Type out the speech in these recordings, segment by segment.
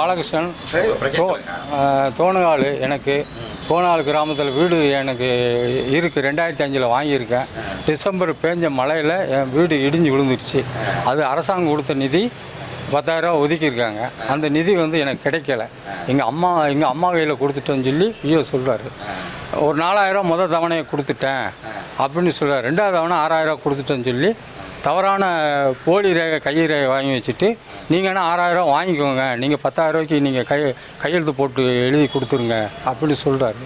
பாலகிருஷ்ணன் பிரச்சனை தோணுகால் எனக்கு தோணால் கிராமத்தில் வீடு எனக்கு இருக்குது ரெண்டாயிரத்தி அஞ்சில் வாங்கியிருக்கேன். டிசம்பர் பேஞ்ச மழையில் என் வீடு இடிஞ்சு விழுந்துருச்சு. அது அரசாங்கம் கொடுத்த நிதி பத்தாயிரரூவா ஒதுக்கியிருக்காங்க. அந்த நிதி வந்து எனக்கு கிடைக்கல. எங்கள் அம்மா எங்கள் அம்மா கையில் கொடுத்துட்டோன்னு சொல்லி ஐயோ சொல்கிறாரு ஒரு நாலாயிரம் முதல் தவணையை கொடுத்துட்டேன் அப்படின்னு சொல்கிறார் ரெண்டாவது தவணை ஆறாயிரரூவா கொடுத்துட்டேன்னு சொல்லி தவறான போலி ரேகை கை ரேகை வாங்கி வச்சுட்டு நீங்கள் என்ன ஆறாயிரம் வாங்கிக்கோங்க. நீங்கள் பத்தாயிரரூவாய்க்கு நீங்கள் கை கையெழுத்து போட்டு எழுதி கொடுத்துருங்க அப்படின்னு சொல்கிறாரு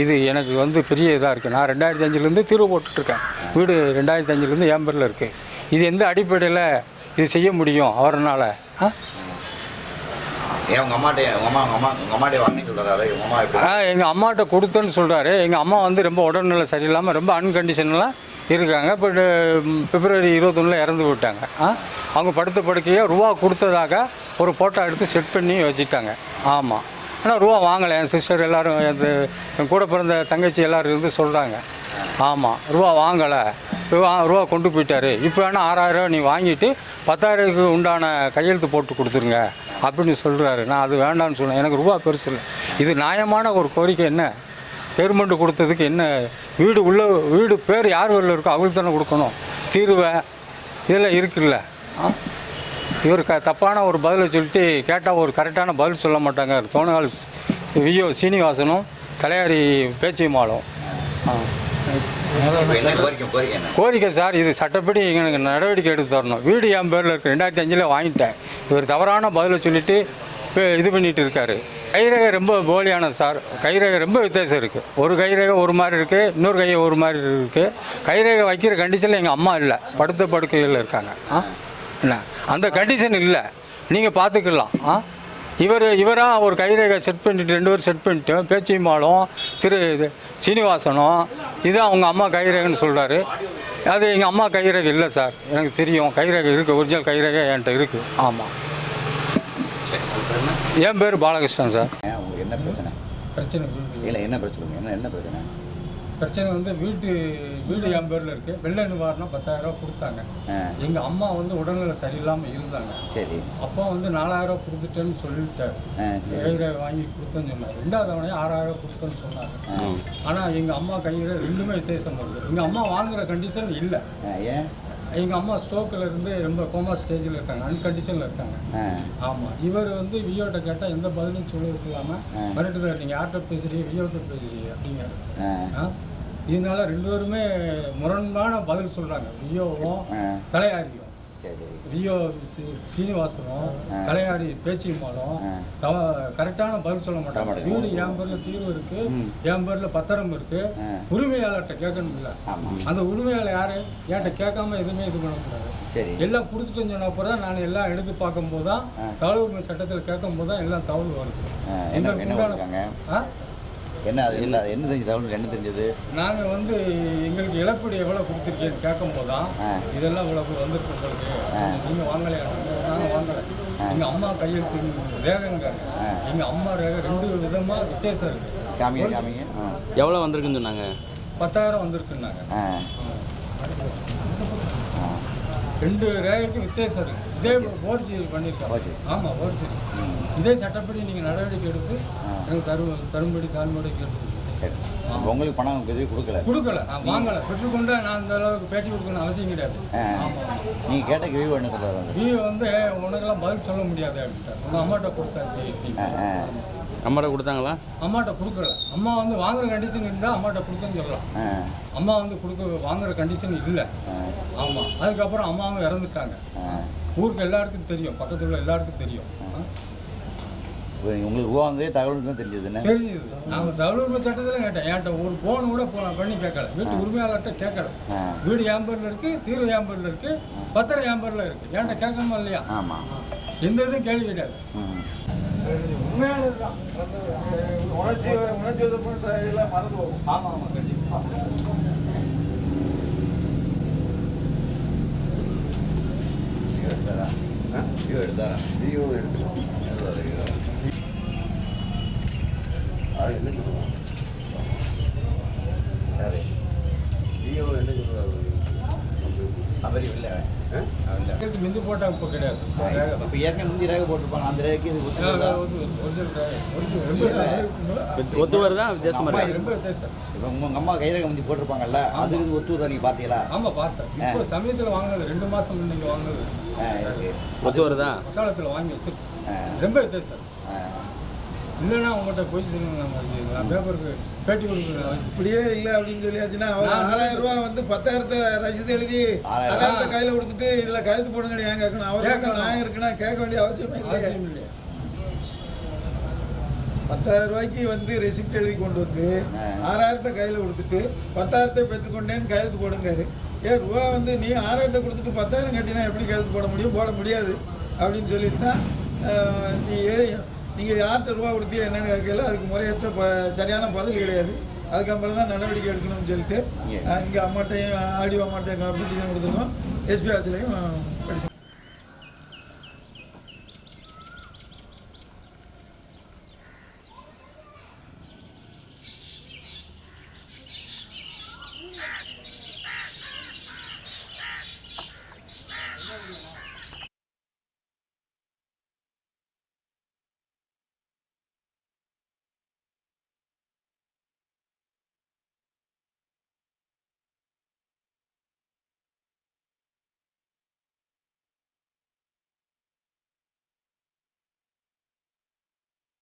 இது எனக்கு வந்து பெரிய இதாக இருக்குது நான் ரெண்டாயிரத்தி அஞ்சுலேருந்து தீர்வு போட்டுட்ருக்கேன். வீடு ரெண்டாயிரத்தி அஞ்சுலேருந்து என் பேரில் இருக்குது இது எந்த அடிப்படையில் இது செய்ய முடியும் அவர்னால? ஆ? எங்கள் அம்மாட்ட கொடுத்தேன்னு சொல்கிறாரு எங்கள் அம்மா வந்து ரொம்ப உடல்நிலை சரியில்லாமல் ரொம்ப அன்கண்டிஷனெலாம் இருக்காங்க. இப்போ பிப்ரவரி uh, இருபத்தொன்னில் இறந்து விட்டாங்க ஆ? அவங்க படுத்த படுக்கையை ரூபா கொடுத்ததாக ஒரு ஃபோட்டோ எடுத்து செட் பண்ணி வச்சுட்டாங்க. ஆமாம் ஆனால் ரூபா வாங்கலை. என் சிஸ்டர் எல்லோரும் என் என் கூட பிறந்த தங்கச்சி எல்லோரும் இருந்து சொல்கிறாங்க ஆமாம் ரூபா வாங்கலை. ரூபா ரூபா கொண்டு போயிட்டாரு. இப்போ வேணால் ஆறாயிரம் நீ வாங்கிட்டு பத்தாயிரத்துக்கு உண்டான கையெழுத்து போட்டு கொடுத்துருங்க அப்படின்னு சொல்கிறாரு நான் அது வேண்டாம்னு சொன்னேன். எனக்கு ரூபா பெருசு இல்லை. இது நியாயமான ஒரு கோரிக்கை என்ன? பேர்மெண்ட் கொடுத்ததுக்கு என்ன? வீடு உள்ள வீடு பேர் யார் பேரில் இருக்கோ அவங்களுக்கு தானே கொடுக்கணும். தீர்வை இதெல்லாம் இருக்குல்ல. இவர் க தப்பான ஒரு பதிலை சொல்லிட்டு கேட்டால் ஒரு கரெக்டான பதில் சொல்ல மாட்டாங்க. தோணகால் விஜயோ சீனிவாசனும் தலையாரி பேச்சியம்மாளும் மாலும் கோரிக்கை சார் இது சட்டப்படி எங்களுக்கு நடவடிக்கை எடுத்து தரணும். வீடு என் பேரில் இருக்குது ரெண்டாயிரத்தி அஞ்சில் வாங்கிட்டேன். இவர் தவறான பதிலை சொல்லிவிட்டு இது பண்ணிட்டு இருக்காரு. கைரேகை ரொம்ப போலியானது சார். கைரேகை ரொம்ப வித்தியாசம் இருக்குது ஒரு கைரேகை ஒரு மாதிரி இருக்குது இன்னொரு கையை ஒரு மாதிரி இருக்குது கைரேகை வைக்கிற கண்டிஷனில் எங்கள் அம்மா இல்லை. படுத்த படுக்கையில் இருக்காங்க. ஆ? என்ன? அந்த கண்டிஷன் இல்லை. நீங்கள் பார்த்துக்கலாம் ஆ? இவர் இவராக ஒரு கைரேகை செட் பண்ணிட்டு ரெண்டு பேரும் செட் பண்ணிட்டு பேச்சிமாலும் திரு இது சீனிவாசனும் இதுதான் அவங்க அம்மா கைரேகைன்னு சொல்கிறாரு அது எங்கள் அம்மா கைரேகை இல்லை சார். எனக்கு தெரியும். கைரேகை இருக்குது ஒரிஜினல் கைரேகை என்கிட்ட இருக்குது ஆமாம் என் பேர் பாலகிருஷ்ணன் சார். உங்களுக்கு என்ன பிரச்சனை? பிரச்சனை. இல்லை என்ன பிரச்சனை என்ன என்ன பிரச்சனை? பிரச்சனை வந்து வீட்டு வீடு என் பேரில் இருக்குது வெள்ள நிவாரணம் பத்தாயிரரூவா கொடுத்தாங்க. எங்கள் அம்மா வந்து உடல்நிலை சரியில்லாமல் இருந்தாங்க. சரி. அப்பா வந்து நாலாயிரம் கொடுத்துட்டேன்னு சொல்லிட்டாரு. கைரேகை வாங்கி கொடுத்தேன்னு சொன்னார். ரெண்டாவது தவணையும் ஆறாயிரம் கொடுத்தேன்னு சொன்னார். ஆனால் எங்கள் அம்மா கையில் ரெண்டுமே வித்தியாசம் வருது எங்கள் அம்மா வாங்குற கண்டிஷன் இல்லை. ஏன்? எங்கள் அம்மா ஸ்ட்ரோக்கில் இருந்து ரொம்ப கோமா ஸ்டேஜில் இருக்காங்க அன்கண்டிஷனில் இருக்காங்க. ஆமாம் இவர் வந்து வியோட்ட கேட்டால் எந்த பதிலும் சொல்லுறது இல்லாமல் மிரட்டுதார் நீங்கள் யார்கிட்ட பேசுறீங்க வியோட்ட ஆ. ஆ? இதனால ரெண்டு பேருமே முரண்பான பதில் சொல்கிறாங்க வியோவும் தலையாரியும் சி- சீனிவாசனும் தலையாரி பேச்சியம்மாளும் ஆ. தவ கரெக்டான பதில் சொல்ல மாட்டாங்க. வீடு என் பேரில் தீர்வு இருக்கு என் பேரில் பத்திரம் இருக்கு. உரிமையாளர்கிட்ட கேட்கணும்ல. ஆமாம் அந்த உரிமையாளர் யாரு? என்கிட்ட கேட்காம எதுவுமே இது பண்ணக்கூடாது எல்லாம் கொடுத்துட்டேன்னு சொன்ன அப்புறம் தான் நான் எல்லாம் எடுத்து பார்க்கும்போது தான் தகவல் உரிமை சட்டத்தில் கேட்கும்போது தான் எல்லாம் தகவல் வருது எங்களுக்கு உண்டான என்ன அது இல்லை என்ன தெரிஞ்சு தகவல் என்ன தெரிஞ்சது? நாங்கள் வந்து எங்களுக்கு இழப்பீடு எவ்வளோ கொடுத்துருக்கேன்னு கேட்கும்போது தான். இதெல்லாம் இவ்வளவு வந்திருக்கு உங்களுக்கு. நீங்கள் வாங்கலையா? நாங்கள் வாங்கலை. எங்கள் அம்மா கையெழுத்து ரேகங்க. எங்கள் அம்மா ரேகை ரெண்டு விதமாக வித்தியாசம் இருக்குது காமிங்க காமிங்க. எவ்வளோ வந்திருக்குன்னு சொன்னாங்க? பத்தாயிரம் வந்திருக்குன்னாங்க. ரெண்டு ரேகைக்கும் வித்தியாசம் இதே ஓர்ஜி பண்ணியிருக்காங்க. ஆமாம் ஓர்ஜி இதே சட்டப்படி நீங்கள் நடவடிக்கை எடுத்து எனக்கு தரு தரும்படி தாழ்மடி கேட்டு உங்களுக்கு பணம் எதுவும் கொடுக்கல? கொடுக்கல. நான் வாங்கலை. பெற்றுக்கொண்டு நான் அந்த அளவுக்கு பேட்டி கொடுக்கணும் அவசியம் கிடையாது. நீங்கள் கேட்ட வியூ என்ன சொல்கிறாங்க நீ வந்து உனக்கெல்லாம் பதில் சொல்ல முடியாது அப்படின்ட்டு உங்கள் அம்மாட்ட கொடுத்தாச்சு. அம்மாட்ட கொடுத்தாங்களா? அம்மாட்ட கொடுக்கல. அம்மா வந்து வாங்குற கண்டிஷன் இருந்தால் அம்மாட்ட கொடுத்தேன்னு சொல்லலாம் அம்மா வந்து கொடுக்க வாங்குற கண்டிஷன் இல்லை. ஆமாம் அதுக்கப்புறம் அம்மாவும் இறந்துட்டாங்க. ஊருக்கு எல்லாருக்கும் தெரியும். பக்கத்தில் உள்ள எல்லாருக்கும் தெரியும். உங்களுக்கு வந்து தகவல் தான் தெரிஞ்சது தெரியுது நான் தகவல் உரிமை சட்டத்தில் கேட்டேன். என்கிட்ட ஒரு ஃபோன் கூட பண்ணி கேட்கல. வீட்டு உரிமையாளர்கிட்ட கேட்கல. வீடு என் பேரில் இருக்குது தீர்வு என் பேரில் இருக்குது பத்திரம் என் பேரில் இருக்குது என்கிட்ட கேட்காம இல்லையா? ஆமாம் எந்த இதுவும் கேள்வி கிடையாது. ம் உண்மையானது தான் உணர்ச்சி உணர்ச்சி இதெல்லாம் மறந்து போகும். ஆமாம் ஆமாம் கண்டிப்பாக எடுத்தாரா? வியூ எடுத்தாரா? வியூ எடுத்துக்கணும் அது என்ன சொல்லுவாங்க? அவர் இல்லை. மிந்து போட்டாங்க இப்போ கிடையாது. இப்போ ஏற்கனவே முந்தி ரேகை போட்டிருப்பாங்க. அந்த ரேகைக்கு இது ஒத்து வருதா? ஒத்து வருதா? வித்தியாசமா அம்மா இருக்கு. ரொம்ப வித்தியாசம். இப்போ உங்க அம்மா கைரேகை முந்தி போட்டிருப்பாங்கல்ல? அது இது ஒத்து வருதா நீங்கள் பார்த்தீங்களா? ஆமாம் பார்த்தேன். இப்போ சமயத்தில் வாங்கினது ரெண்டு மாதம் முன்னாடி வாங்கினது. ஒத்து வருதா? வாங்கி வச்சிருக்கேன். ரொம்ப வித்தியாசம். இல்லைன்னா உங்கள்கிட்ட போய் சொல்லுங்க நான் பேப்பருக்கு பேட்டி கொடுக்குற அவசியம் இப்படியே இல்லை அப்படின்னு சொல்லியாச்சுன்னா அவர் நான் ஆறாயிரம் ரூபா வந்து பத்தாயிரத்தை ரசீது எழுதி. ஆறாயிரத்தை கையில் கொடுத்துட்டு இதில் கழுத்து போடுங்கன்னு ஏன் கேட்கணும்? அவர். நியாயம் இருக்குன்னா கேட்க வேண்டிய அவசியமே இல்லையா. பத்தாயிரம் ரூபாய்க்கு வந்து ரெசிப்ட் எழுதி கொண்டு வந்து. ஆறாயிரத்தை கையில் கொடுத்துட்டு பத்தாயிரத்தை பெற்றுக்கொண்டேன்னு கையெழுத்து போடுங்காரு. ஏன் ரூபா வந்து நீ ஆறாயிரத்தை கொடுத்துட்டு பத்தாயிரம் கட்டினா எப்படி கையெழுத்து போட முடியும்? போட முடியாது. அப்படின்னு சொல்லிட்டு தான் நீ நீங்கள் யார்கிட்ட ரூபா கொடுத்தியா என்னன்னு கேட்கல. அதுக்கு முறையற்ற ப சரியான பதில் கிடையாது. அதுக்கப்புறம் தான் நடவடிக்கை எடுக்கணும்னு சொல்லிட்டு இங்கே அம்மாட்டையும் ஆடியோ அம்மாட்டையும் கம்ப்ளீட் கொடுத்துருக்கோம். எஸ்பி ஆஃபீஸ்லையும்